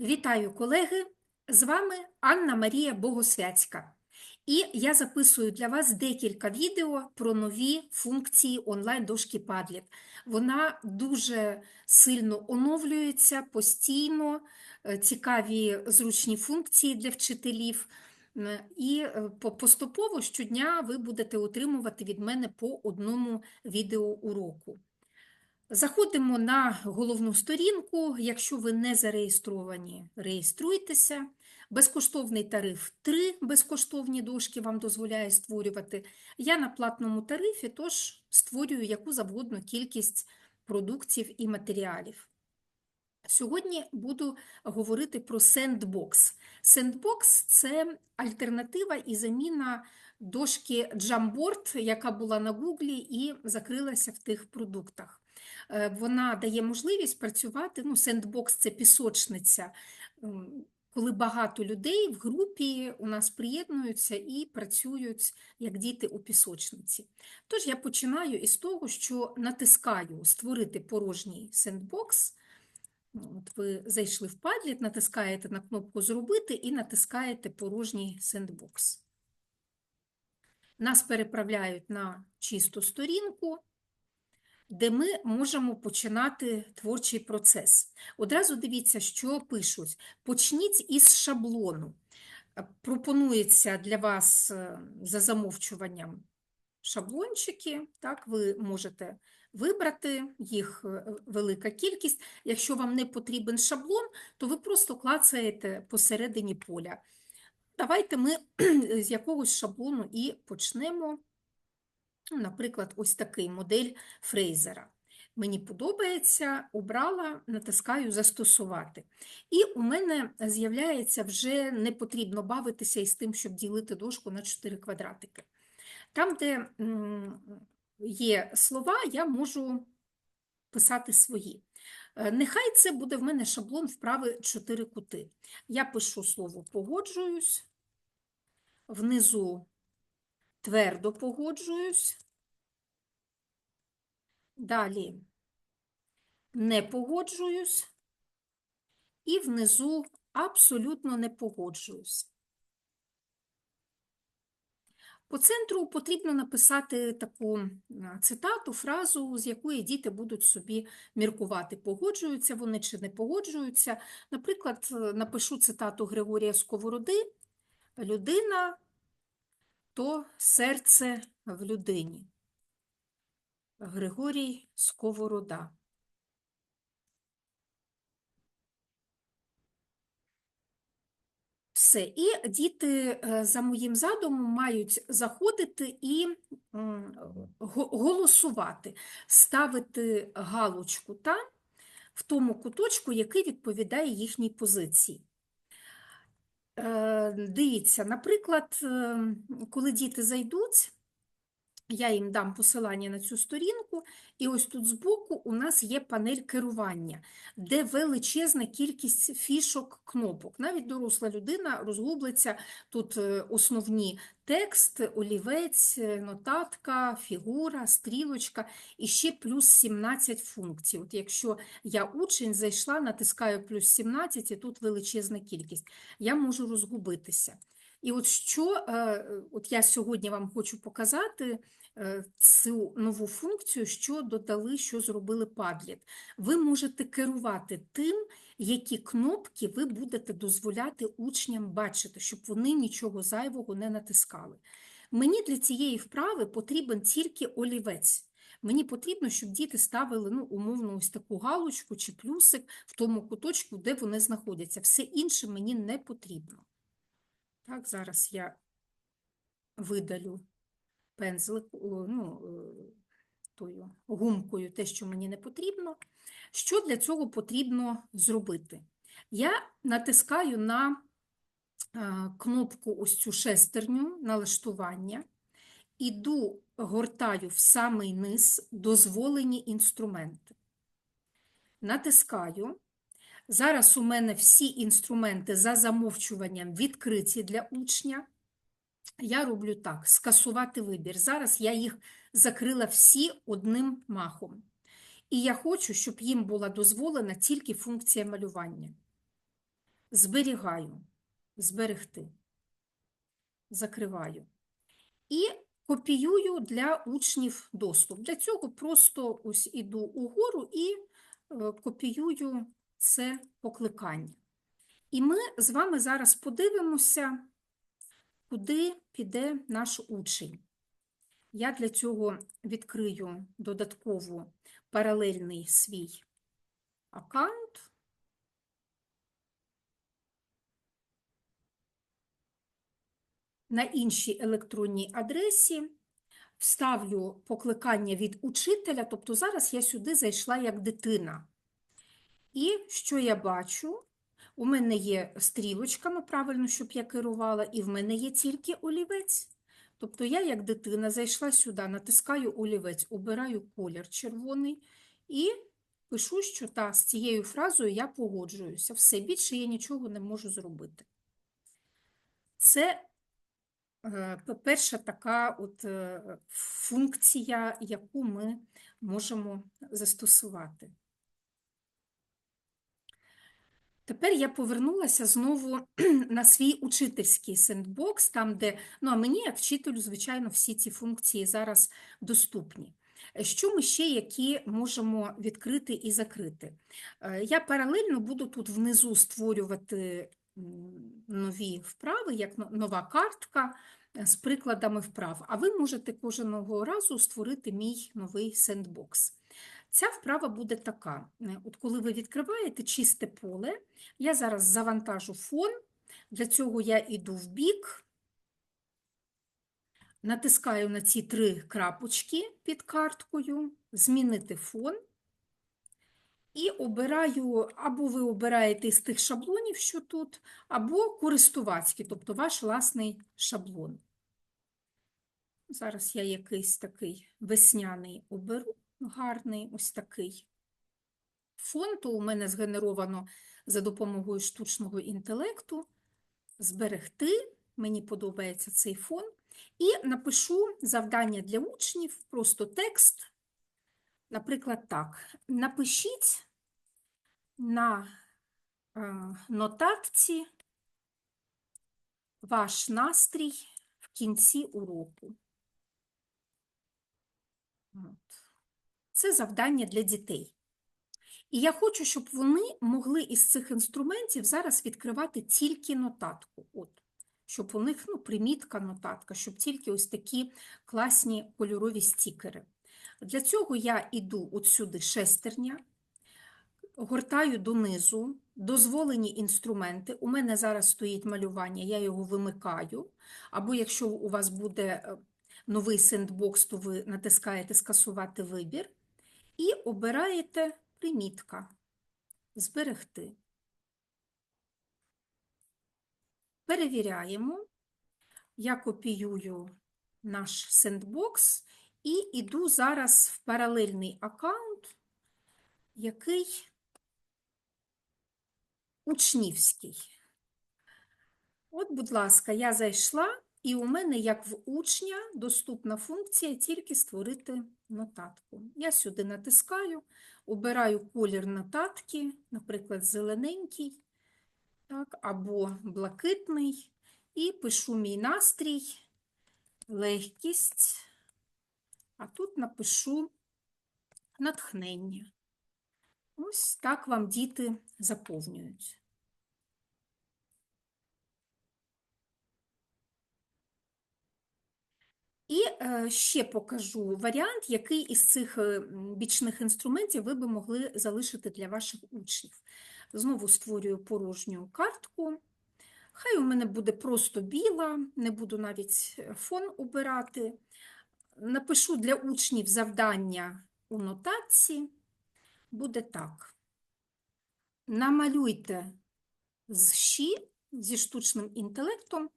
Вітаю, колеги! З вами Анна Марія Богосвяцька. І я записую для вас декілька відео про нові функції онлайн-дошки Padlet. Вона дуже сильно оновлюється постійно, е, цікаві зручні функції для вчителів. І е, поступово щодня ви будете отримувати від мене по одному відеоуроку. Заходимо на головну сторінку. Якщо ви не зареєстровані, реєструйтеся. Безкоштовний тариф 3 безкоштовні дошки вам дозволяє створювати. Я на платному тарифі, тож створюю яку завгодно кількість продуктів і матеріалів. Сьогодні буду говорити про Sandbox. Sandbox – це альтернатива і заміна дошки Jamboard, яка була на Гуглі і закрилася в тих продуктах. Е, Вона дає можливість працювати, ну, Sandbox – це пісочниця, коли багато людей в групі у нас приєднуються і працюють як діти у пісочниці. Тож я починаю із того, що натискаю «Створити порожній сендбокс», От ви зайшли в Padlet, натискаєте на кнопку Зробити і натискаєте порожній сендбокс. Нас переправляють на чисту сторінку, де ми можемо починати творчий процес. Одразу дивіться, що пишуть. Почніть із шаблону. Пропонується для вас е, за замовчуванням шаблончики, так, ви можете вибрати, їх е, велика кількість. Якщо вам не потрібен шаблон, то ви просто клацаєте посередині поля. Давайте ми з якогось шаблону і почнемо. Ну, Наприклад, ось такий модель Фрейзера. Мені подобається, обрала, натискаю Застосувати. І у мене з'являється вже не потрібно бавитися із тим, щоб ділити дошку на 4 квадратики. Там, де є слова, я можу писати свої. Е, Нехай це буде в мене шаблон вправи 4 кути. Я пишу слово погоджуюсь, внизу твердо погоджуюсь, далі не погоджуюсь, і внизу абсолютно не погоджуюсь. По центру потрібно написати таку цитату, фразу, з якої діти будуть собі міркувати, погоджуються вони чи не погоджуються. Наприклад, е, напишу цитату Григорія Сковороди «Людина то серце в людині». Григорій Сковорода. Все. І діти е, за моїм задумом мають заходити і голосувати, ставити галочку там, в тому куточку, який відповідає їхній позиції. Е, Дивіться, наприклад, е, коли діти зайдуть, я їм дам посилання на цю сторінку, і ось тут збоку у нас є панель керування, де величезна кількість фішок, кнопок. Навіть доросла людина розгублиться тут е, основні текст, олівець, е, нотатка, фігура, стрілочка і ще плюс 17 функцій. От якщо я учень зайшла, натискаю плюс 17, і тут величезна кількість, я можу розгубитися. І от що е, от я сьогодні вам хочу показати е, цю нову функцію, що додали, що зробили Padlet. Ви можете керувати тим, які кнопки ви будете дозволяти учням бачити, щоб вони нічого зайвого не натискали. Мені для цієї вправи потрібен тільки олівець. Мені потрібно, щоб діти ставили ну, умовно ось таку галочку чи плюсик в тому куточку, де вони знаходяться. Все інше мені не потрібно. Так, зараз я видалю пензлик, ну, е, тою гумкою те, що мені не потрібно. Що для цього потрібно зробити? Я натискаю на е, кнопку ось цю шестерню налаштування, іду, гортаю в самий низ дозволені інструменти. Натискаю. Зараз у мене всі інструменти за замовчуванням відкриті для учня. Я роблю так: скасувати вибір. Зараз я їх закрила всі одним махом. І я хочу, щоб їм була дозволена тільки функція малювання. зберігаю, зберегти, закриваю. І копіюю для учнів доступ. Для цього просто ось іду угору і е, копіюю це покликання. І ми з вами зараз подивимося, куди піде наш учень. Я для цього відкрию додатково паралельний свій аккаунт. На іншій електронній адресі вставлю покликання від учителя, тобто зараз я сюди зайшла як дитина. І що я бачу? У мене є стрілочками, правильно, щоб я керувала, і в мене є тільки олівець. Тобто я, як дитина, зайшла сюди, натискаю олівець, обираю колір червоний і пишу, що та, з цією фразою я погоджуюся. Все більше я нічого не можу зробити. Це е, перша така от е, функція, яку ми можемо застосувати. Тепер я повернулася знову на свій учительський сендбокс, там, де, ну а мені, як вчителю, звичайно, всі ці функції зараз доступні. Е, Що ми ще які можемо відкрити і закрити? Е, Я паралельно буду тут внизу створювати нові вправи, як нова картка е, з прикладами вправ. А ви можете кожного разу створити мій новий сендбокс. Ця вправа буде така. Е, От коли ви відкриваєте чисте поле, я зараз завантажу фон. Для цього я йду в бік, натискаю на ці три крапочки під карткою, змінити фон. І обираю, або ви обираєте з тих шаблонів, що тут, або користувацький, тобто ваш власний шаблон. Зараз я якийсь такий весняний оберу, гарний, ось такий. Фон то у мене згенеровано за допомогою штучного інтелекту. Зберегти, мені подобається цей фон. І напишу завдання для учнів, просто текст. Наприклад, так. Напишіть на е, нотатці ваш настрій в кінці уроку. Це завдання для дітей. І я хочу, щоб вони могли із цих інструментів зараз відкривати тільки нотатку. От. Щоб у них ну, примітка, нотатка, щоб тільки ось такі класні кольорові стікери. Для цього я йду от сюди шестерня, гортаю донизу, дозволені інструменти. У мене зараз стоїть малювання, я його вимикаю. Або якщо у вас буде е, новий сендбокс, то ви натискаєте скасувати вибір і обираєте примітка зберегти. Перевіряємо. Я копіюю наш сендбокс і йду зараз в паралельний аккаунт, який учнівський. От, будь ласка, я зайшла, і у мене, як в учня, доступна функція тільки створити нотатку. Я сюди натискаю, обираю колір нотатки, наприклад, зелененький, так, або блакитний, і пишу мій настрій, легкість, а тут напишу натхнення. Ось так вам діти заповнюють. І е, ще покажу варіант, який із цих е, бічних інструментів ви би могли залишити для ваших учнів. Знову створюю порожню картку. Хай у мене буде просто біла, не буду навіть фон обирати. Напишу для учнів завдання у нотації. Буде так. Намалюйте з щі, зі штучним інтелектом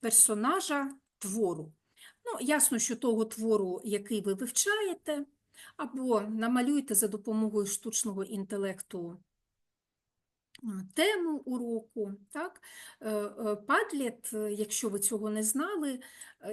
персонажа твору. Ну, ясно, що того твору, який ви вивчаєте, або намалюйте за допомогою штучного інтелекту тему уроку. Так? Е, е, Padlet, е, якщо ви цього не знали,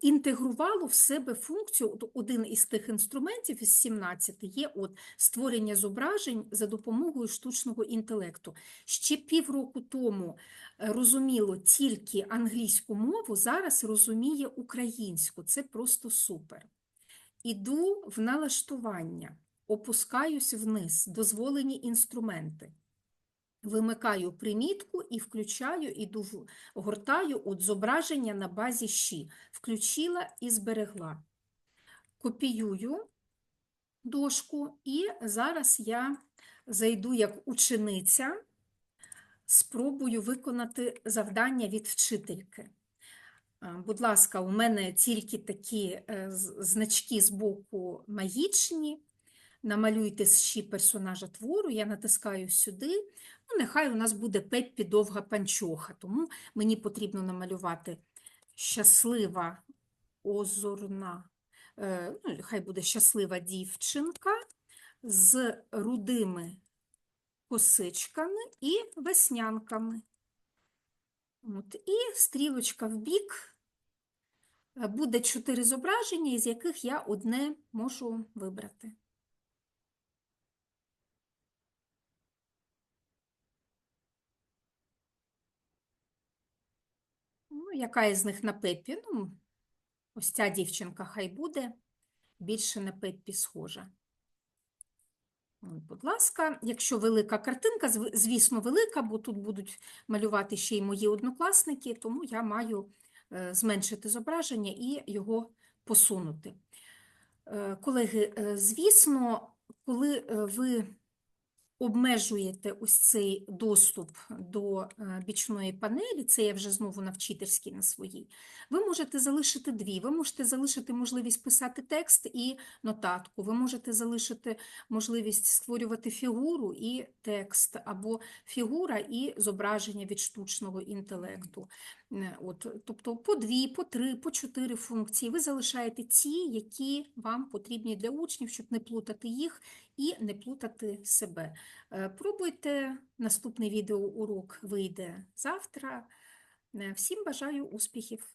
інтегрувало в себе функцію, один із тих інструментів із 17 є от створення зображень за допомогою штучного інтелекту. Ще півроку тому розуміло тільки англійську мову, зараз розуміє українську. Це просто супер. Іду в налаштування, опускаюсь вниз, дозволені інструменти. Вимикаю примітку і включаю, іду гортаю от зображення на базі щі. Включила і зберегла. Копіюю дошку, і зараз я зайду як учениця, спробую виконати завдання від вчительки. Будь ласка, у мене тільки такі е, значки з боку магічні. Намалюйте щі персонажа твору, я натискаю сюди. Ну, нехай у нас буде Пеппі довга панчоха, тому мені потрібно намалювати щаслива озорна, е, ну, хай буде щаслива дівчинка з рудими косичками і веснянками. От, і стрілочка в бік. Е, Буде чотири зображення, із яких я одне можу вибрати. Ну, яка із них на Пеппі? Ну, ось ця дівчинка хай буде більше на Пеппі схожа. Будь ласка, якщо велика картинка, звісно, велика, бо тут будуть малювати ще й мої однокласники, тому я маю е, зменшити зображення і його посунути. Е, Колеги, е, звісно, коли ви обмежуєте ось цей доступ до е, бічної панелі, це я вже знову на вчительській на своїй, ви можете залишити дві. Ви можете залишити можливість писати текст і нотатку, ви можете залишити можливість створювати фігуру і текст, або фігура і зображення від штучного інтелекту. Е, От, тобто по дві, по три, по чотири функції ви залишаєте ті, які вам потрібні для учнів, щоб не плутати їх і не плутати себе. Е, Пробуйте, наступний відеоурок вийде завтра. Е, Всім бажаю успіхів!